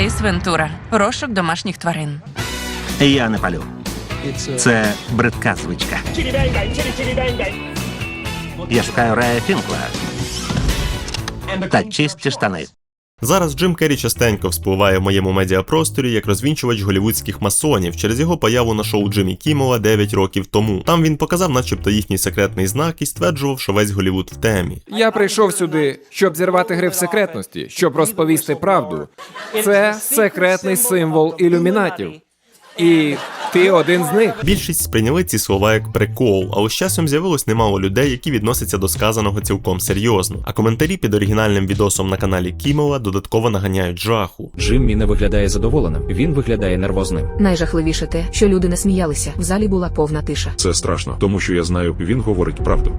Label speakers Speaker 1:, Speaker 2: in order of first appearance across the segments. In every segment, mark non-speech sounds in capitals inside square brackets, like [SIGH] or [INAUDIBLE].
Speaker 1: Ейс Вентура. Розшук домашніх тварин.
Speaker 2: Я не палю. Це бридка звичка. Я шукаю Рея Фінкла. Та чисті штани.
Speaker 3: Зараз Джим Керрі частенько вспливає в моєму медіапросторі як розвінчувач голівудських масонів через його появу на шоу Джиммі Кіммела 9 років тому. Там він показав, начебто, їхній секретний знак і стверджував, що весь Голівуд в темі.
Speaker 4: Я прийшов сюди, щоб зірвати гри в секретності, щоб розповісти правду. Це секретний символ ілюмінатів. І ти один з них.
Speaker 3: Більшість сприйняли ці слова як прикол, але з часом з'явилось немало людей, які відносяться до сказаного цілком серйозно. А коментарі під оригінальним відосом на каналі Кімела додатково наганяють жаху.
Speaker 5: Джиммі не виглядає задоволеним, він виглядає нервозним.
Speaker 6: Найжахливіше те, що люди не сміялися. В залі була повна тиша.
Speaker 7: Це страшно, тому що я знаю, він говорить правду.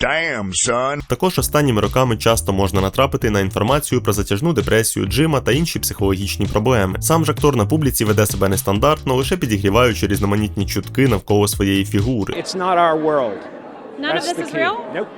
Speaker 8: Damn, son.
Speaker 3: Також останніми роками часто можна натрапити на інформацію про затяжну депресію Джима та інші психологічні проблеми. Сам ж актор на публіці веде себе нестандартно, лише підігріваючи різноманітні чутки навколо своєї фігури.
Speaker 9: It's not our world.
Speaker 10: None of this is real?
Speaker 9: Nope.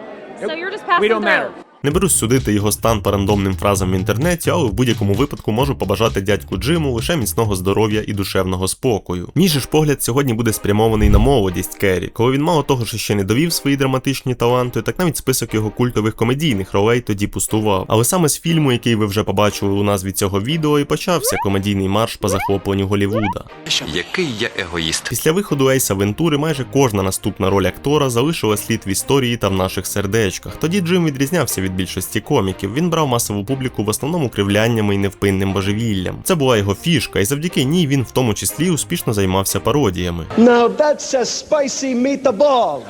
Speaker 10: So you're just
Speaker 9: We
Speaker 10: passing
Speaker 9: through. matter.
Speaker 3: Не берусь судити його стан по рандомним фразам в інтернеті, але в будь-якому випадку можу побажати дядьку Джиму лише міцного здоров'я і душевного спокою. Мій же ж погляд сьогодні буде спрямований на молодість Керрі, коли він мало того, що ще не довів свої драматичні таланти, так навіть список його культових комедійних ролей тоді пустував. Але саме з фільму, який ви вже побачили у назві цього відео, і почався комедійний марш по захопленню Голівуда.
Speaker 11: Який я егоїст.
Speaker 3: Після виходу Ейса Вентури майже кожна наступна роль актора залишила слід в історії та в наших сердечках. Тоді Джим відрізнявся від більшості коміків. Він брав масову публіку в основному кривляннями і невпинним божевіллям. Це була його фішка, і завдяки ній він в тому числі успішно займався пародіями.
Speaker 9: Now that's a spicy meatball.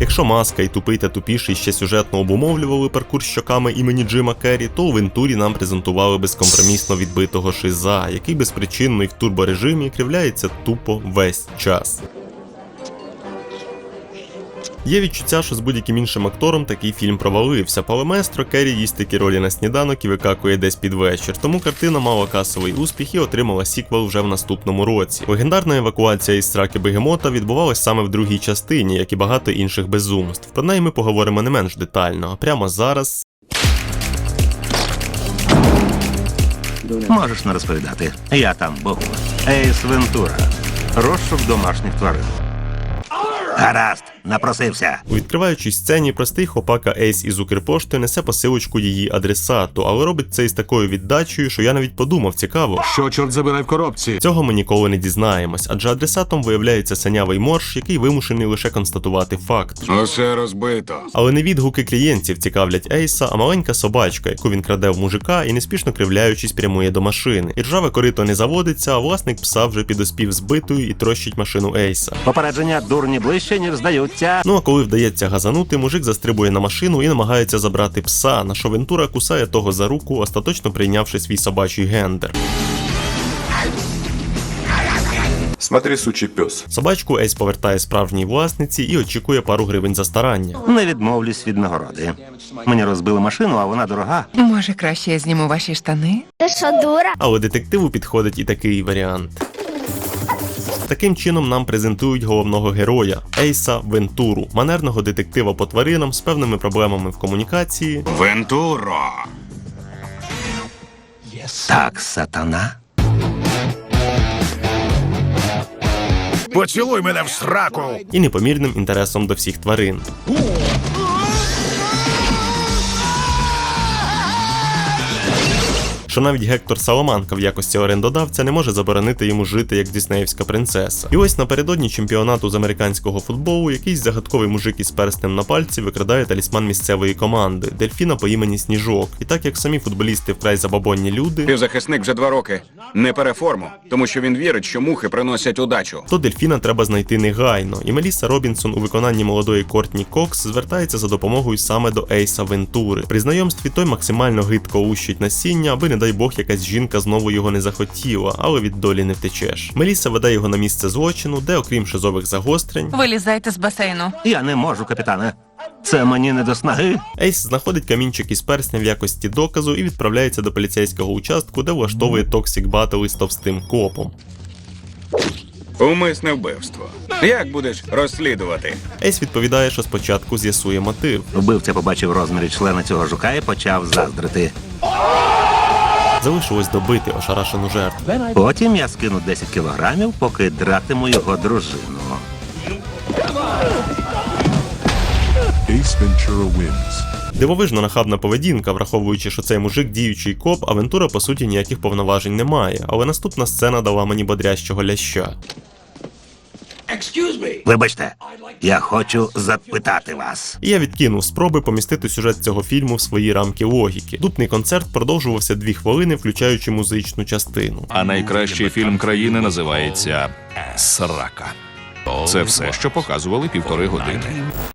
Speaker 3: Якщо маска і тупий та тупіший ще сюжетно обумовлювали паркур щоками імені Джима Керрі, то у Вентурі нам презентували безкомпромісно відбитого шиза, який безпричинно і в турборежимі кривляється тупо весь час. Є відчуття, що з будь-яким іншим актором такий фільм провалився. Палеместро Керрі їсть такі ролі на сніданок і викакує десь під вечір. Тому картина мала касовий успіх і отримала сіквел вже в наступному році. Легендарна евакуація із сраки Бегемота відбувалась саме в другій частині, як і багато інших безумств. Про неї ми поговоримо не менш детально. А прямо зараз
Speaker 2: Можеш не розповідати. Я там був. Ейс Вентура. Розшук домашніх тварин. Гаразд, напросився.
Speaker 3: у відкриваючій сцені простий хлопака Ейс із Укрпошти несе посилочку її адресату, але робить це із такою віддачею, що я навіть подумав, цікаво.
Speaker 7: Що чорт забирай в коробці?
Speaker 3: Цього ми ніколи не дізнаємось, адже адресатом виявляється синявий морж, який вимушений лише констатувати факт.
Speaker 7: Усе розбито.
Speaker 3: Але не відгуки клієнтів цікавлять Ейса, а маленька собачка, яку він краде в мужика і неспішно кривляючись прямує до машини. І ржаве корито не заводиться, а власник пса вже підоспів збитою і трощить машину Ейса.
Speaker 2: Попередження дурні ближче, ніж здаються.
Speaker 3: Ну а коли вдається газанути, мужик застрибує на машину і намагається забрати пса, на що Вентура кусає того за руку, остаточно прийнявши свій собачий гендер.
Speaker 7: Смотри, сучий пес.
Speaker 3: Собачку Ейс повертає справжній власниці і очікує пару гривень за старання.
Speaker 2: Не відмовлюсь від нагороди. Мені розбили машину, а вона дорога.
Speaker 1: Може, краще я зніму ваші штани?
Speaker 10: Ти що, дура?
Speaker 3: Але детективу підходить і такий варіант. Таким чином нам презентують головного героя Ейса Вентуру, манерного детектива по тваринам з певними проблемами в комунікації,
Speaker 8: Вентуро.
Speaker 2: Так, сатана.
Speaker 8: Поцілуй мене в сраку.
Speaker 3: і непомірним інтересом до всіх тварин. Що навіть Гектор Саламанка в якості орендодавця не може заборонити йому жити як діснеївська принцеса. І ось напередодні чемпіонату з американського футболу якийсь загадковий мужик із перстем на пальці викрадає талісман місцевої команди дельфіна по імені Сніжок. І так як самі футболісти вкрай забабонні люди,
Speaker 8: Півзахисник вже два роки. Не переформу, тому що він вірить, що мухи приносять удачу.
Speaker 3: то дельфіна треба знайти негайно, і Меліса Робінсон у виконанні молодої Кортні Кокс звертається за допомогою саме до Ейса Вентури. При знайомстві той максимально гидко ущить насіння, аби, не дай Бог, якась жінка знову його не захотіла, але від долі не втечеш. Меліса веде його на місце злочину, де, окрім шизових загострень,
Speaker 1: Вилізайте з басейну.
Speaker 2: Я не можу, капітане. Це мені не до снаги.
Speaker 3: Ейс знаходить камінчик із персня в якості доказу і відправляється до поліцейського участку, де влаштовує токсик батл із товстим копом.
Speaker 8: Умисне вбивство. Як будеш розслідувати?
Speaker 3: Ейс відповідає, що спочатку з'ясує мотив.
Speaker 2: Вбивця побачив розміри члена цього жука і почав заздрити.
Speaker 3: Залишилось добити ошарашену жертву.
Speaker 2: Потім я скину 10 кілограмів, поки дратиму його дружину.
Speaker 7: Ace Ventura wins.
Speaker 3: Дивовижно нахабна поведінка, враховуючи, що цей мужик діючий коп, авентура по суті ніяких повноважень не має. Але наступна сцена дала мені бодрящого ляща.
Speaker 2: Вибачте, я хочу запитати вас.
Speaker 3: Я відкинув спроби помістити сюжет цього фільму в свої рамки логіки. Дупний концерт продовжувався дві хвилини, включаючи музичну частину.
Speaker 10: А найкращий фільм країни називається Срака. Це все, що показували півтори години.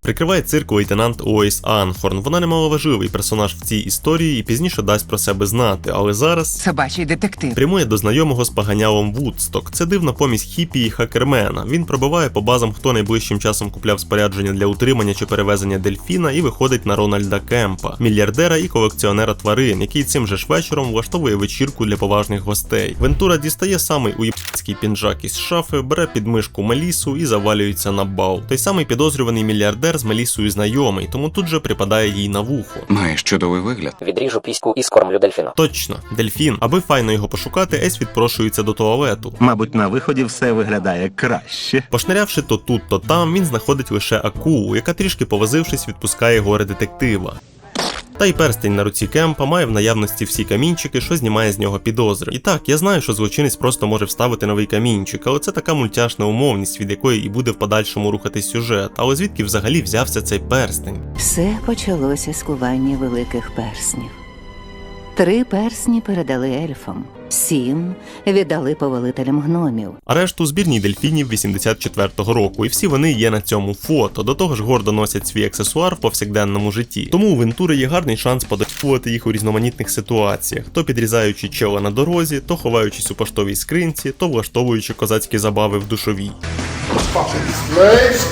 Speaker 3: Прикриває цирк лейтенант Оїс Анхорн. Вона немаловажливий персонаж в цій історії і пізніше дасть про себе знати, але зараз.
Speaker 1: Собачий детектив.
Speaker 3: Прямує до знайомого з поганялом Вудсток. Це дивна помість хіпі і хакермена. Він пробиває по базам, хто найближчим часом купляв спорядження для утримання чи перевезення дельфіна, і виходить на Рональда Кемпа, мільярдера і колекціонера тварин, який цим же ж вечором влаштовує вечірку для поважних гостей. Вентура дістає самий уєбський пінжак із шафи, бере під мишку Мелісу і завалюється на бал. Той самий підозрюваний мільярдер з Мелісою знайомий, тому тут же припадає їй на вухо.
Speaker 8: Маєш чудовий вигляд.
Speaker 5: Відріжу піську і скормлю дельфіну.
Speaker 3: Точно, дельфін. Аби файно його пошукати, Ейс відпрошується до туалету.
Speaker 2: Мабуть, на виході все виглядає краще.
Speaker 3: Пошнарявши то тут, то там, він знаходить лише акулу, яка трішки повозившись, відпускає горе детектива. Та й перстень на руці Кемпа має в наявності всі камінчики, що знімає з нього підозри. І так, я знаю, що злочинець просто може вставити новий камінчик, але це така мультяшна умовність, від якої і буде в подальшому рухатись сюжет. Але звідки взагалі взявся цей перстень?
Speaker 12: Все почалося з кування великих перснів. Три персні передали ельфам, сім віддали повелителям гномів.
Speaker 3: А решту збірній дельфінів 84-го року, і всі вони є на цьому фото. До того ж гордо носять свій аксесуар в повсякденному житті. Тому у Вентури є гарний шанс подачувати їх у різноманітних ситуаціях: то підрізаючи чола на дорозі, то ховаючись у поштовій скринці, то влаштовуючи козацькі забави в душовій.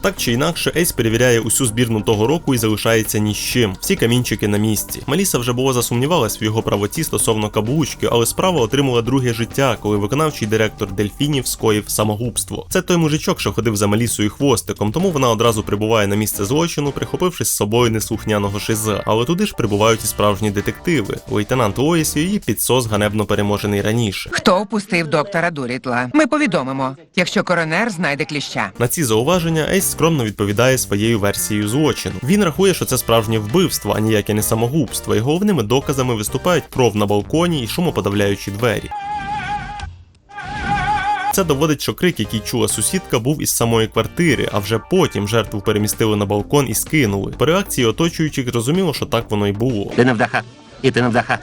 Speaker 3: Так чи інакше, Ейс перевіряє усю збірну того року і залишається ні з чим. Всі камінчики на місці. Маліса вже було засумнівалась в його правоті стосовно каблучки, але справа отримала друге життя, коли виконавчий директор дельфінів скоїв самогубство. Це той мужичок, що ходив за Малісою хвостиком, тому вона одразу прибуває на місце злочину, прихопивши з собою неслухняного шиза. Але туди ж прибувають і справжні детективи. Лейтенант Лоїс її підсос ганебно переможений раніше.
Speaker 1: Хто опустив доктора Дурітла? Ми повідомимо, якщо коронер знайде кліща.
Speaker 3: На ці зауваження Ейс скромно відповідає своєю версією злочину. Він рахує, що це справжнє вбивство, а ніяке не самогубство, і головними доказами виступають кров на балконі і шумоподавляючі двері. Це доводить, що крик, який чула сусідка, був із самої квартири, а вже потім жертву перемістили на балкон і скинули. По реакції оточуючих зрозуміло, що так воно й було.
Speaker 2: Ти не вдаха. І ти не вдаха.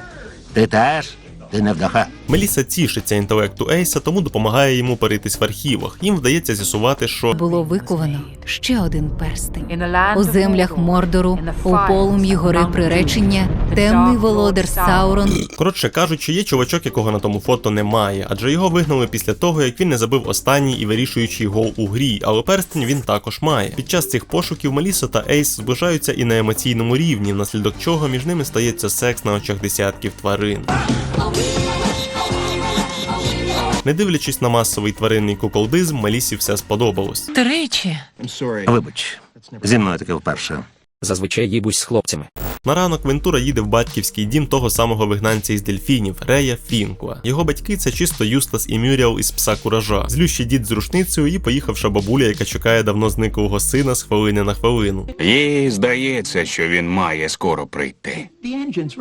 Speaker 2: Ти теж. Ти не вдаха.
Speaker 3: Меліса тішиться інтелекту Ейса, тому допомагає йому поритись в архівах. Їм вдається з'ясувати, що
Speaker 12: Було виковано ще один перстень. У землях Мордору, у полум'ї гори приречення, темний володар Саурон
Speaker 3: Коротше кажучи, є чувачок, якого на тому фото немає, адже його вигнали після того, як він не забив останній і вирішуючий гол у грі, але перстень він також має. Під час цих пошуків Меліса та Ейс зближаються і на емоційному рівні, внаслідок чого між ними стається секс на очах десятків тварин. Не дивлячись на масовий тваринний куколдизм, Мелісі все сподобалось.
Speaker 1: До речі,
Speaker 2: Вибач. Зі мною таке вперше.
Speaker 5: Зазвичай їбусь з хлопцями.
Speaker 3: На ранок Вентура їде в батьківський дім того самого вигнанця із дельфінів Рея Фінкла. Його батьки це чисто Юстас і Мюріал із пса куража, злющий дід з рушницею і поїхавша бабуля, яка чекає давно зниклого сина з хвилини на хвилину.
Speaker 8: Їй здається, що він має скоро прийти.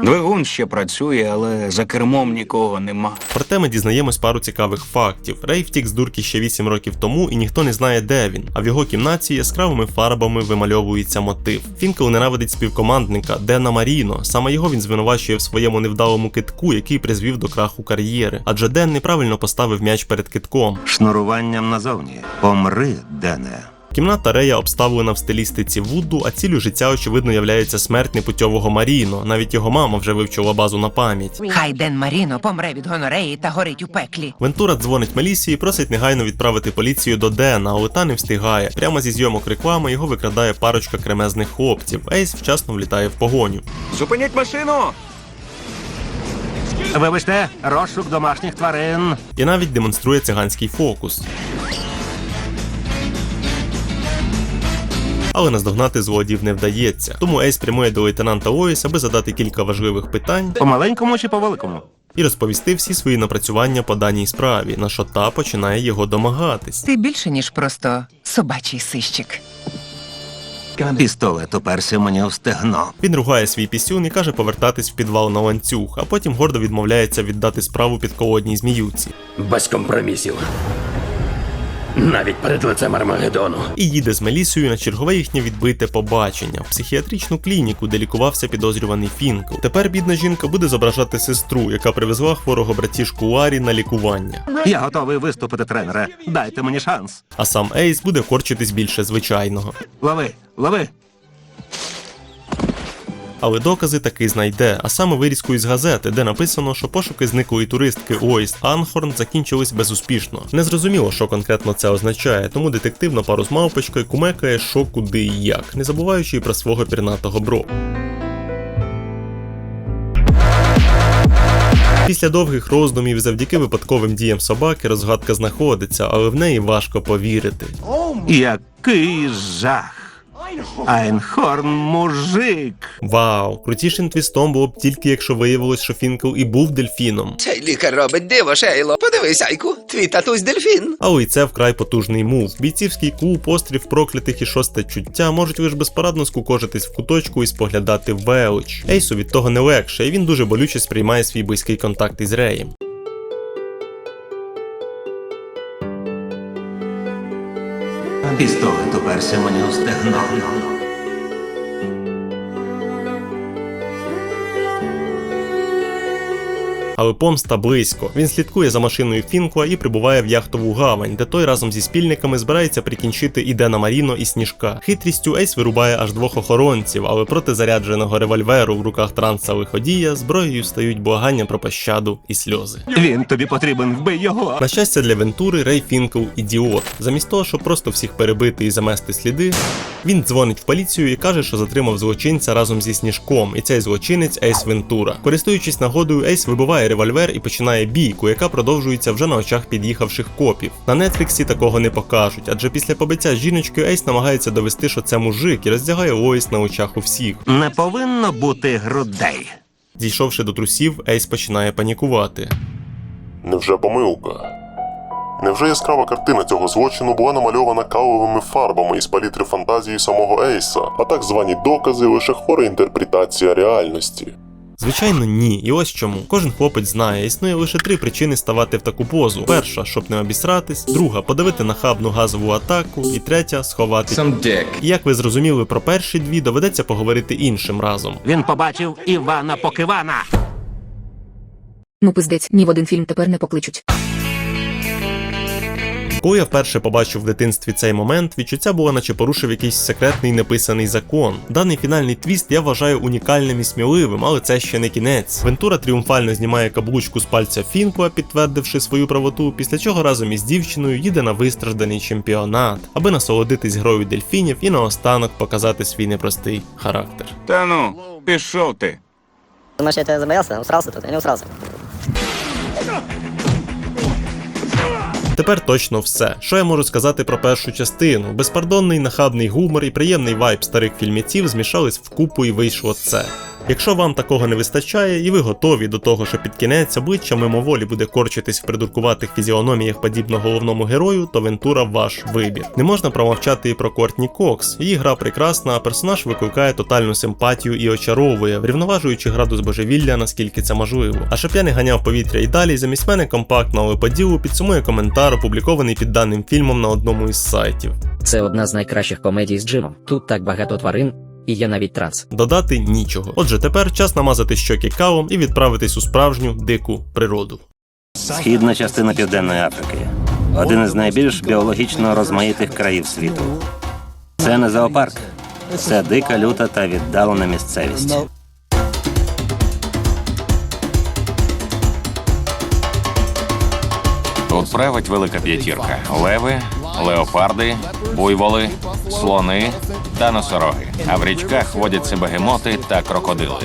Speaker 8: Двигун ще працює, але за кермом нікого нема.
Speaker 3: Проте ми дізнаємось пару цікавих фактів. Рей втік з дурки ще 8 років тому, і ніхто не знає, де він. А в його кімнаті яскравими фарбами вимальовується мотив. Фінкел ненавидить співкомандника Дена Маріно. Саме його він звинувачує в своєму невдалому китку, який призвів до краху кар'єри. Адже Ден неправильно поставив м'яч перед китком.
Speaker 2: Шнуруванням назовні. Помри, Дене.
Speaker 3: Кімната Рея обставлена в стилістиці Вуду, а цілю життя, очевидно, являється смерть непутьового Маріно. Навіть його мама вже вивчила базу на пам'ять.
Speaker 1: Хай Ден Маріно помре від гонореї та горить у пеклі.
Speaker 3: Вентура дзвонить Мелісі і просить негайно відправити поліцію до Дена, але та не встигає. Прямо зі зйомок реклами його викрадає парочка кремезних хлопців. Ейс вчасно влітає в погоню.
Speaker 8: Зупиніть машину!
Speaker 2: Вибачте, розшук домашніх тварин.
Speaker 3: І навіть демонструє циганський фокус. Але наздогнати злодіїв не вдається. Тому Ейс прямує до лейтенанта Лоїс, аби задати кілька важливих питань.
Speaker 2: По маленькому чи по великому?
Speaker 3: і розповісти всі свої напрацювання по даній справі, на що та починає його домагатись.
Speaker 1: Ти більше, ніж просто собачий сищик.
Speaker 2: Пістолет уперся мені в стегно.
Speaker 3: Він ругає свій пісюн і каже повертатись в підвал на ланцюг, а потім гордо відмовляється віддати справу підколодній зміюці.
Speaker 5: Без компромісів. Навіть перед лицем Армагеддону.
Speaker 3: і їде з Мелісою на чергове їхнє відбите побачення в психіатричну клініку, де лікувався підозрюваний Фінкл. Тепер бідна жінка буде зображати сестру, яка привезла хворого братішку Арі на лікування.
Speaker 2: Я готовий виступити, тренере. Дайте мені шанс.
Speaker 3: А сам Ейс буде корчитись більше звичайного.
Speaker 2: Лови, лови.
Speaker 3: Але докази таки знайде, а саме вирізку із газети, де написано, що пошуки зниклої туристки Оїс Анхорн закінчились безуспішно. Незрозуміло, що конкретно це означає, тому детектив на пару з мавпочкою кумекає, що куди і як, не забуваючи й про свого пірнатого бро. Після довгих роздумів завдяки випадковим діям собаки розгадка знаходиться, але в неї важко повірити.
Speaker 2: Який жах. Айнхорн мужик.
Speaker 3: Вау, крутішим твістом було б тільки якщо виявилось, що Фінкл і був дельфіном.
Speaker 13: Цей лікар робить диво, Шейло. Подивись, Айку, твій татусь дельфін.
Speaker 3: Але й це вкрай потужний мув. Бійцівський клуб, острів проклятих і шосте чуття можуть лише безпорадно скукожитись в куточку і споглядати велич. Ейсу від того не легше, і він дуже болюче сприймає свій близький контакт із Реєм.
Speaker 2: Пістолет уперся мені у стегно.
Speaker 3: Але помста близько. Він слідкує за машиною Фінкла і прибуває в яхтову гавань, де той разом зі спільниками збирається прикінчити Ідена Маріно і Сніжка. Хитрістю Ейс вирубає аж двох охоронців, але проти зарядженого револьверу в руках транса лиходія зброєю стають благання про пощаду і сльози.
Speaker 2: Він тобі потрібен, вбий його.
Speaker 3: На щастя для Вентури, Рей Фінкл ідіот. Замість того, щоб просто всіх перебити і замести сліди, він дзвонить в поліцію і каже, що затримав злочинця разом зі сніжком, і цей злочинець Ейс Вентура. Користуючись нагодою, Ейс вибиває револьвер і починає бійку, яка продовжується вже на очах під'їхавших копів. На Нетфліксі такого не покажуть, адже після побиття жіночки Ейс намагається довести, що це мужик, і роздягає Лоїс на очах у всіх.
Speaker 2: Не повинно бути грудей.
Speaker 3: Дійшовши до трусів, Ейс починає панікувати.
Speaker 14: Невже помилка? Невже яскрава картина цього злочину була намальована кавовими фарбами із палітри фантазії самого Ейса, а так звані докази лише хвора інтерпретація реальності?
Speaker 3: Звичайно, ні. І ось чому. Кожен хлопець знає, існує лише три причини ставати в таку позу: перша, щоб не обісратись, друга подавити нахабну газову атаку, і третя сховати. І як ви зрозуміли про перші дві, доведеться поговорити іншим разом.
Speaker 2: Він побачив Івана Покивана.
Speaker 6: Ну пиздець, ні в один фільм тепер не покличуть.
Speaker 3: Коли я вперше побачив в дитинстві цей момент, відчуття було, наче порушив якийсь секретний неписаний закон. Даний фінальний твіст я вважаю унікальним і сміливим, але це ще не кінець. Вентура тріумфально знімає каблучку з пальця Фінкуа, підтвердивши свою правоту, після чого разом із дівчиною їде на вистражданий чемпіонат, аби насолодитись грою дельфінів і наостанок показати свій непростий характер.
Speaker 8: Та ну, пішов ти.
Speaker 15: Думаешь, я тебя забоялся? Усрался тут? Я не усрался.
Speaker 3: Тепер точно все. Що я можу сказати про першу частину? Безпардонний нахабний гумор і приємний вайб старих фільміців змішались вкупу і вийшло це. Якщо вам такого не вистачає, і ви готові до того, що під кінець обличчя мимоволі буде корчитись в придуркуватих фізіономіях подібно головному герою, то Вентура ваш вибір. Не можна промовчати і про Кортні Кокс. Її гра прекрасна, а персонаж викликає тотальну симпатію і очаровує, врівноважуючи градус божевілля, наскільки це можливо. А щоб я не ганяв повітря і далі, замість мене компактно, але по ділу підсумує коментар, опублікований під даним фільмом на одному із сайтів.
Speaker 5: Це одна з найкращих комедій з Джимом. Тут так багато тварин, і є навіть транс.
Speaker 3: Додати нічого. Отже, тепер час намазати щоки кавом і відправитись у справжню дику природу.
Speaker 2: Східна частина Південної Африки. Один із найбільш біологічно розмаїтих країв світу. Це не зоопарк. Це дика, люта та віддалена місцевість.
Speaker 10: Тут править велика п'ятірка: леви, леопарди, буйволи, слони та носороги. А в річках водяться бегемоти та крокодили.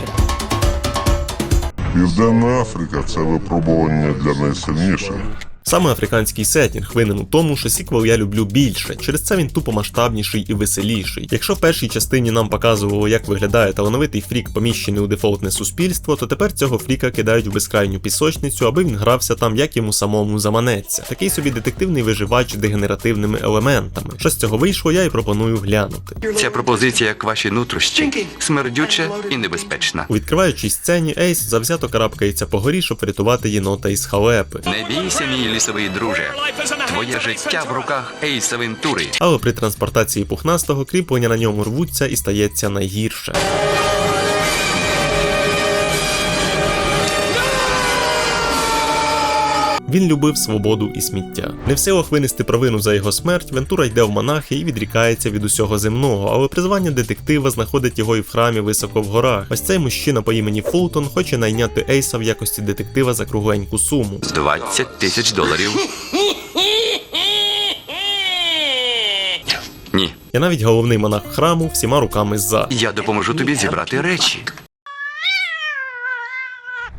Speaker 14: Південна Африка це випробування для найсильніших.
Speaker 3: Саме африканський сетінг винен у тому, що сіквел я люблю більше. Через це він тупо масштабніший і веселіший. Якщо в першій частині нам показувало, як виглядає талановитий фрік, поміщений у дефолтне суспільство, то тепер цього фріка кидають в безкрайню пісочницю, аби він грався там, як йому самому заманеться. Такий собі детективний виживач дегенеративними елементами. Що з цього вийшло, я і пропоную глянути.
Speaker 11: Ця пропозиція, як ваші нутрощі, смердюча і небезпечна.
Speaker 3: У відкриваючій сцені Ейс завзято карабкається по горі, щоб врятувати єнота із халепи.
Speaker 11: Не бійся, мій лісовий друже. Твоє життя в руках Ейса Вентури.
Speaker 3: Але при транспортації пухнастого кріплення на ньому рвуться і стається найгірше. Він любив свободу і сміття. Не в силах винести провину за його смерть, Вентура йде в монахи і відрікається від усього земного, але призвання детектива знаходить його і в храмі високо в горах. Ось цей мужчина по імені Фултон хоче найняти Ейса в якості детектива за кругленьку суму.
Speaker 11: 20 тисяч доларів. [LAUGHS] Ні,
Speaker 3: Я навіть головний монах храму всіма руками за.
Speaker 11: я допоможу тобі зібрати речі.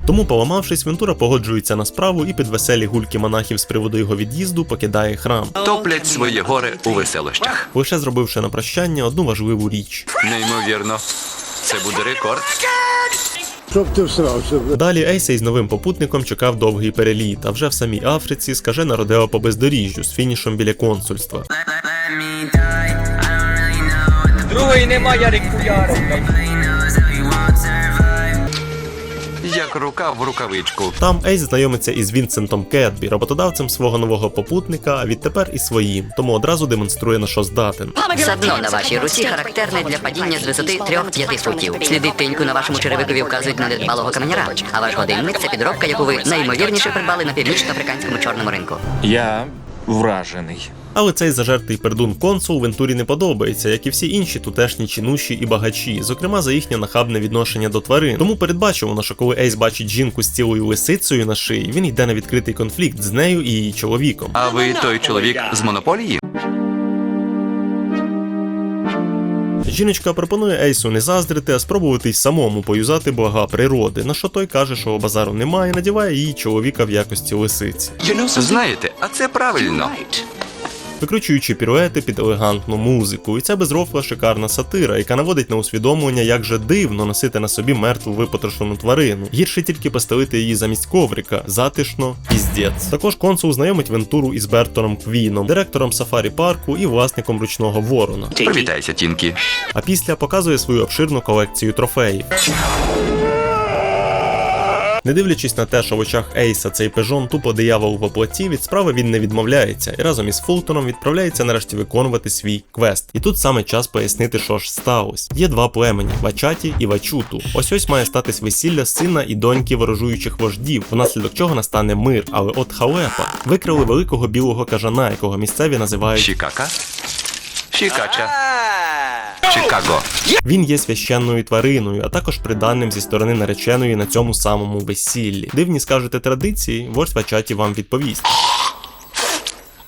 Speaker 3: Тому, поламавшись, Вентура погоджується на справу і під веселі гульки монахів з приводу його від'їзду покидає храм,
Speaker 11: Топлять своє горе у веселощах.
Speaker 3: лише зробивши на прощання одну важливу річ.
Speaker 11: Неймовірно. Це буде рекорд.
Speaker 9: Щоб ти всрався.
Speaker 3: Далі Ейса із новим попутником чекав довгий переліт, а вже в самій Африці скажена родео по бездоріжжю з фінішом біля консульства.
Speaker 16: Другої немає рекуяру,
Speaker 11: Як рука в рукавичку.
Speaker 3: Там Ейс знайомиться із Вінсентом Кетбі, роботодавцем свого нового попутника, а відтепер і своїм, тому одразу демонструє на що здатен.
Speaker 17: Садно на вашій руці характерне для падіння з висоти 3-5 футів. Сліди тиньку на вашому черевикові вказують на недбалого каменяра. А ваш годинник це підробка, яку ви найімовірніше придбали на північно-африканському чорному ринку.
Speaker 10: Я вражений.
Speaker 3: Але цей зажертий пердун консул Вентурі не подобається, як і всі інші тутешні чинуші і багачі, зокрема за їхнє нахабне відношення до тварин. Тому передбачувано, що коли Ейс бачить жінку з цілою лисицею на шиї, він йде на відкритий конфлікт з нею і її чоловіком.
Speaker 11: А ви той чоловік з монополії?
Speaker 3: Жіночка пропонує Ейсу не заздрити, а спробувати й самому поюзати блага природи, на що той каже, що базару немає, надіває її чоловіка в якості лисиці.
Speaker 11: Знаєте, а це правильно.
Speaker 3: Викручуючи піруети під елегантну музику. І це безрофла шикарна сатира, яка наводить на усвідомлення, як же дивно носити на собі мертву випотрошену тварину. Гірше тільки постелити її замість коврика. Затишно, піздець. Також консул знайомить Вентуру із Бертоном Квіном, директором сафарі парку і власником ручного ворона.
Speaker 11: Привітайся, Тінкі.
Speaker 3: А після показує свою обширну колекцію трофеїв. Не дивлячись на те, що в очах Ейса цей пежон тупо диявол в оплаті, від справи він не відмовляється і разом із Фултоном відправляється нарешті виконувати свій квест. І тут саме час пояснити, що ж сталося. Є два племені Вачаті і Вачуту. Ось ось має статись весілля сина і доньки ворожуючих вождів, внаслідок чого настане мир. Але от халепа викрили великого білого кажана, якого місцеві називають
Speaker 11: Шікака? Шікача. Чикаго.
Speaker 3: Він є священною твариною, а також приданним зі сторони нареченої на цьому самому весіллі. Дивні скажете традиції, вождь чаті вам відповість.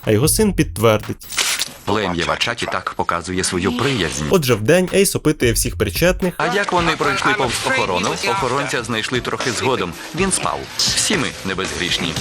Speaker 3: А його син підтвердить.
Speaker 11: Плем'я Вачаті так показує свою приязнь.
Speaker 3: Отже, вдень Ейс опитує всіх причетних,
Speaker 11: А як вони пройшли повз охорону, охоронця знайшли трохи згодом. Він спав. Всі ми не безгрішні.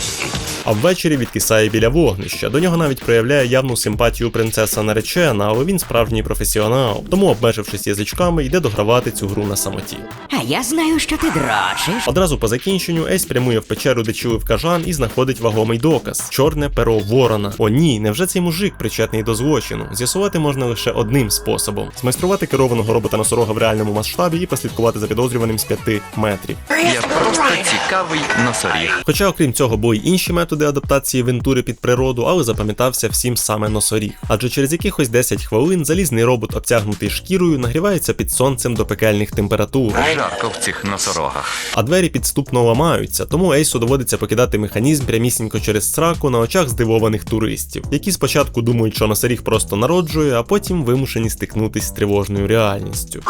Speaker 3: а ввечері відкисає біля вогнища. До нього навіть проявляє явну симпатію принцеса наречена, але він справжній професіонал. Тому, обмежившись язичками, йде догравати цю гру на самоті.
Speaker 17: А я знаю, що ти дрочиш.
Speaker 3: Одразу по закінченню Ейс прямує в печеру, де чулив кажан, і знаходить вагомий доказ чорне перо ворона. О ні, невже цей мужик причетний до злочину? З'ясувати можна лише одним способом: змайструвати керованого робота носорога в реальному масштабі і прослідкувати за підозрюваним з 5 метрів.
Speaker 11: Я просто цікавий носоріг.
Speaker 3: Хоча, окрім цього, були й інші методи адаптації вентури під природу, але запам'ятався всім саме носоріг. Адже через якихось 10 хвилин залізний робот, обтягнутий шкірою, нагрівається під сонцем до пекельних температур.
Speaker 11: Жарко в цих носорогах.
Speaker 3: А двері підступно ламаються, тому Ейсу доводиться покидати механізм прямісінько через сраку на очах здивованих туристів, які спочатку думають, що носоріг просто народжує, а потім вимушені стикнутись з тривожною реальністю.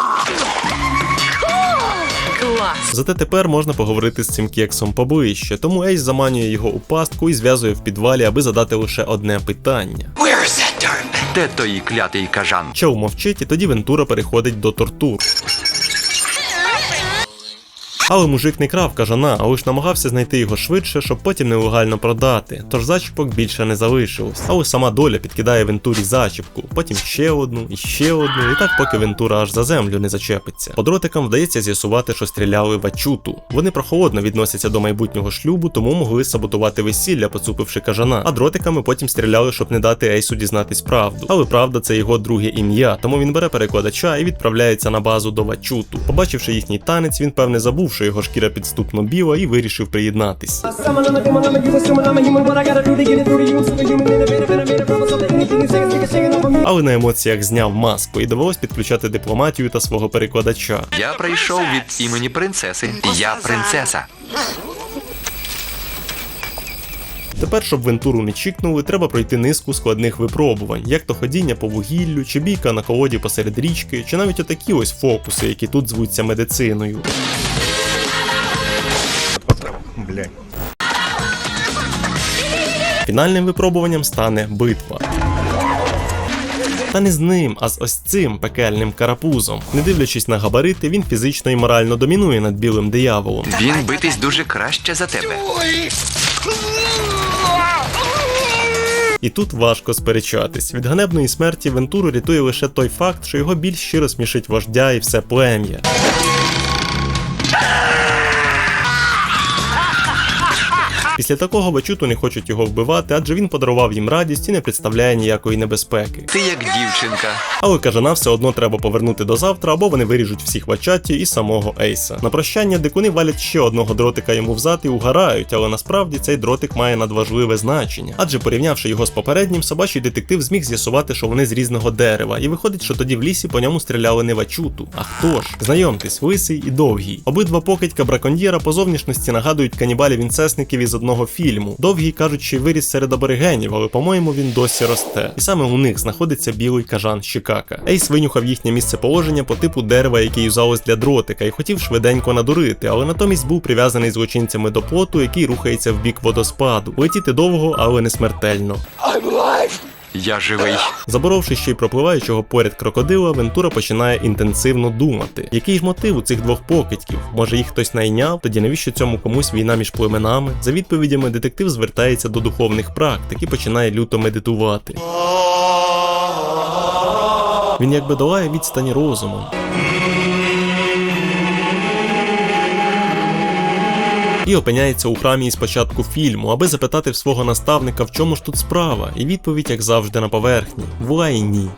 Speaker 3: Зате тепер можна поговорити з цим кексом поближче, тому Ейс заманює його у пастку і зв'язує в підвалі, аби задати лише одне питання.
Speaker 11: Де той клятий кажан?
Speaker 3: Чел мовчить, і тоді Вентура переходить до тортур. Але мужик не крав кажана, а лиш намагався знайти його швидше, щоб потім нелегально продати. Тож зачіпок більше не залишилось. Але сама доля підкидає Вентурі зачіпку, потім ще одну і ще одну, і так поки Вентура аж за землю не зачепиться. По дротикам вдається з'ясувати, що стріляли в Ачуту. Вони прохолодно відносяться до майбутнього шлюбу, тому могли саботувати весілля, поцупивши кажана. А дротиками потім стріляли, щоб не дати Ейсу дізнатись правду. Але правда це його друге ім'я, тому він бере перекладача і відправляється на базу до Вачуту. Побачивши їхній танець, він певне забув, що його шкіра підступно біла і вирішив приєднатись. Але на емоціях зняв маску і довелось підключати дипломатію та свого перекладача.
Speaker 11: Я прийшов від імені принцеси. Я принцеса.
Speaker 3: Тепер, щоб Вентуру не чікнули, треба пройти низку складних випробувань, як то ходіння по вугіллю, чи бійка на колоді посеред річки, чи навіть отакі ось фокуси, які тут звуться медициною. Фінальним випробуванням стане битва. Та не з ним, а з ось цим пекельним карапузом. Не дивлячись на габарити, він фізично і морально домінує над білим дияволом.
Speaker 11: Він битись дуже краще за тебе.
Speaker 3: І тут важко сперечатись. Від ганебної смерті Вентуру рятує лише той факт, що його більш щиро смішить вождя і все плем'я. Після такого Бачуту не хочуть його вбивати, адже він подарував їм радість і не представляє ніякої небезпеки.
Speaker 11: Ти як дівчинка.
Speaker 3: Але кажана все одно треба повернути до завтра, або вони виріжуть всіх в Ачаті і самого Ейса. На прощання дикуни валять ще одного дротика йому взад і угорають, але насправді цей дротик має надважливе значення. Адже порівнявши його з попереднім, собачий детектив зміг з'ясувати, що вони з різного дерева, і виходить, що тоді в лісі по ньому стріляли не в Ачуту. А хто ж? Знайомтесь, лисий і довгий. Обидва покидька браконьєра по зовнішності нагадують канібалів інцесників із одного фільму. Довгий кажуть, що виріс серед аборигенів, але по-моєму він досі росте. І саме у них знаходиться білий кажан Шикака. Ейс винюхав їхнє місце положення по типу дерева, яке юзалось для дротика, і хотів швиденько надурити, але натомість був прив'язаний злочинцями до плоту, який рухається в бік водоспаду. Летіти довго, але не смертельно.
Speaker 11: Я живий.
Speaker 3: Заборовши ще й пропливаючого поряд крокодила, Вентура починає інтенсивно думати. Який ж мотив у цих двох покидьків? Може їх хтось найняв? Тоді навіщо цьому комусь війна між племенами? За відповідями детектив звертається до духовних практик і починає люто медитувати. Він якби долає відстані розумом. І опиняється у храмі із початку фільму, аби запитати в свого наставника, в чому ж тут справа, і відповідь, як завжди, на поверхні. В лайні.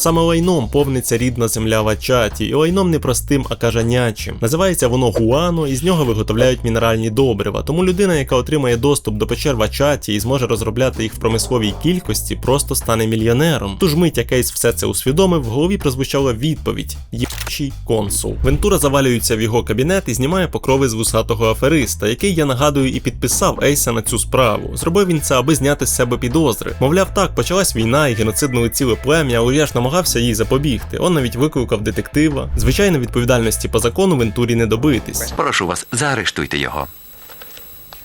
Speaker 3: Саме лайном повниться рідна земля в Ачаті, і лайном не простим, а кажанячим. Називається воно гуано, і з нього виготовляють мінеральні добрива. Тому людина, яка отримає доступ до печер в Ачаті і зможе розробляти їх в промисловій кількості, просто стане мільйонером. Тож мить, як Кейс все це усвідомив, в голові прозвучала відповідь: Єбчий консул. Вентура завалюється в його кабінет і знімає покрови з вусатого афериста, який я нагадую і підписав Ейса на цю справу. Зробив він це, аби зняти з себе підозри. Мовляв, так, почалась війна і геноциднули ціле плем'я, але я ж намагався їй запобігти. Он навіть викликав детектива. Звичайно, відповідальності по закону Вентурі не добитись.
Speaker 11: Прошу вас, заарештуйте його.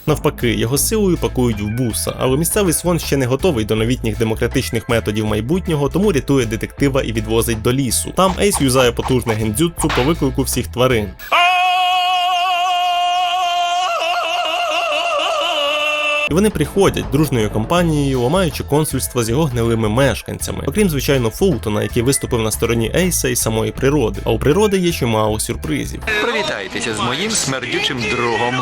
Speaker 3: Навпаки, його силою пакують в буса, але місцевий слон ще не готовий до новітніх демократичних методів майбутнього, тому рятує детектива і відвозить до лісу. Там Ейс юзає потужне гендзюцу по виклику всіх тварин. І вони приходять дружною компанією, ламаючи консульство з його гнилими мешканцями, окрім звичайно Фултона, який виступив на стороні Ейса і самої природи. А у природи є чимало сюрпризів.
Speaker 11: Привітайтеся з моїм смердючим другом.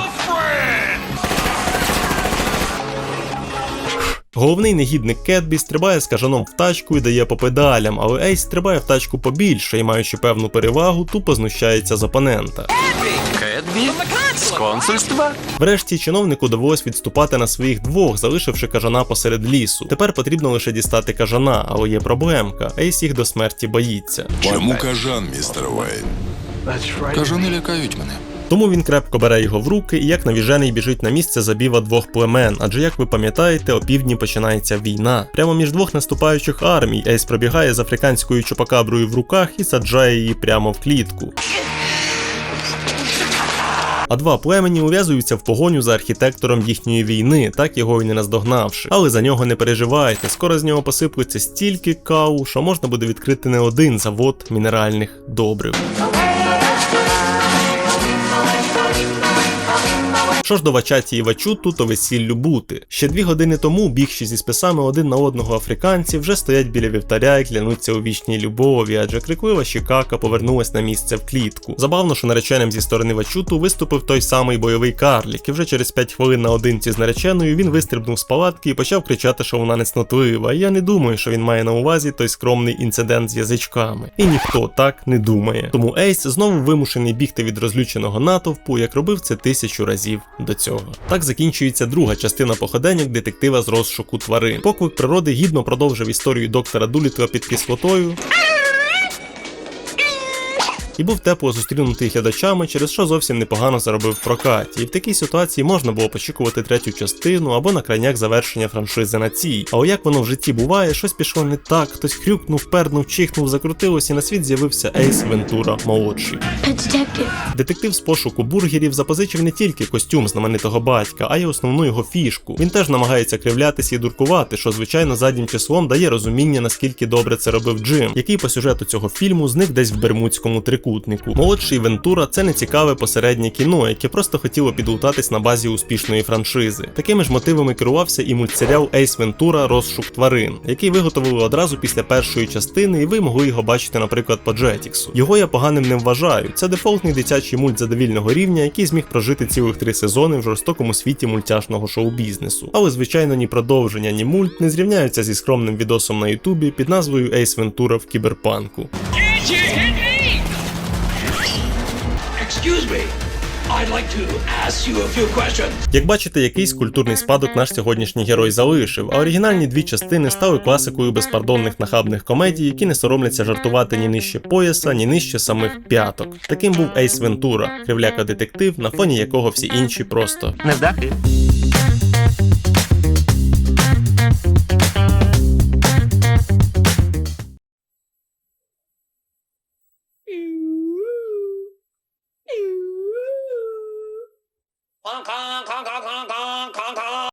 Speaker 3: Головний негідник Кетбі стрибає з кажаном в тачку і дає по педалям, але Ейс стрибає в тачку побільше і, маючи певну перевагу, тупо знущається з опонента.
Speaker 11: Кетбі? З консульства?
Speaker 3: Врешті чиновнику довелось відступати на своїх двох, залишивши кажана посеред лісу. Тепер потрібно лише дістати кажана, але є проблемка. Ейс їх до смерті боїться.
Speaker 7: Чому кажан, містер Вейн? Кажани лякають мене.
Speaker 3: Тому він крепко бере його в руки і як навіжений біжить на місце забіва двох племен. Адже, як ви пам'ятаєте, опівдні починається війна. Прямо між двох наступаючих армій Ейс пробігає з африканською чупакаброю в руках і саджає її прямо в клітку. А два племені ув'язуються в погоню за архітектором їхньої війни, так його й не наздогнавши. Але за нього не переживайте, скоро з нього посиплеться стільки кау, що можна буде відкрити не один завод мінеральних добрив. Що ж до Вачаті і Вачуту, то весіллю бути. Ще дві години тому бігші зі списами один на одного африканці вже стоять біля вівтаря і клянуться у вічній любові, адже криклива Шікака повернулась на місце в клітку. Забавно, що нареченим зі сторони Вачуту виступив той самий бойовий карлік, і вже через 5 хвилин наодинці з нареченою він вистрибнув з палатки і почав кричати, що вона нецнотлива. І я не думаю, що він має на увазі той скромний інцидент з язичками. І ніхто так не думає. Тому Ейс знову вимушений бігти від розлюченого натовпу, як робив це тисячу разів до цього. Так закінчується друга частина походеньок детектива з розшуку тварин. Поклик природи гідно продовжив історію доктора Дулітла під кислотою. І був тепло зустрінутий глядачами, через що зовсім непогано заробив в прокаті. І в такій ситуації можна було очікувати третю частину або на крайняк завершення франшизи на цій. А о як воно в житті буває, щось пішло не так, хтось хрюкнув, пернув, чихнув, закрутилось, і на світ з'явився Ейс Вентура молодший. Детектив з пошуку бургерів запозичив не тільки костюм знаменитого батька, а й основну його фішку. Він теж намагається кривлятися і дуркувати, що звичайно заднім числом дає розуміння, наскільки добре це робив Джим, який по сюжету цього фільму зник десь в Бермудському трикутнику. Молодший Вентура це не цікаве посереднє кіно, яке просто хотіло підлутатись на базі успішної франшизи. Такими ж мотивами керувався і мультсеріал Ейс Вентура Розшук тварин, який виготовили одразу після першої частини, і ви могли його бачити, наприклад, по Jetix. Його я поганим не вважаю. Це дефолтний дитячий мульт задовільного рівня, який зміг прожити цілих три сезони в жорстокому світі мультяшного шоу-бізнесу. Але звичайно, ні продовження, ні мульт не зрівняються зі скромним відосом на Ютубі під назвою Ейс Вентура в кіберпанку. Як бачите, якийсь культурний спадок наш сьогоднішній герой залишив, а оригінальні дві частини стали класикою безпардонних нахабних комедій, які не соромляться жартувати ні нижче пояса, ні нижче самих п'яток. Таким був Ейс Вентура, кривляка детектив, на фоні якого всі інші просто
Speaker 2: Невдахи.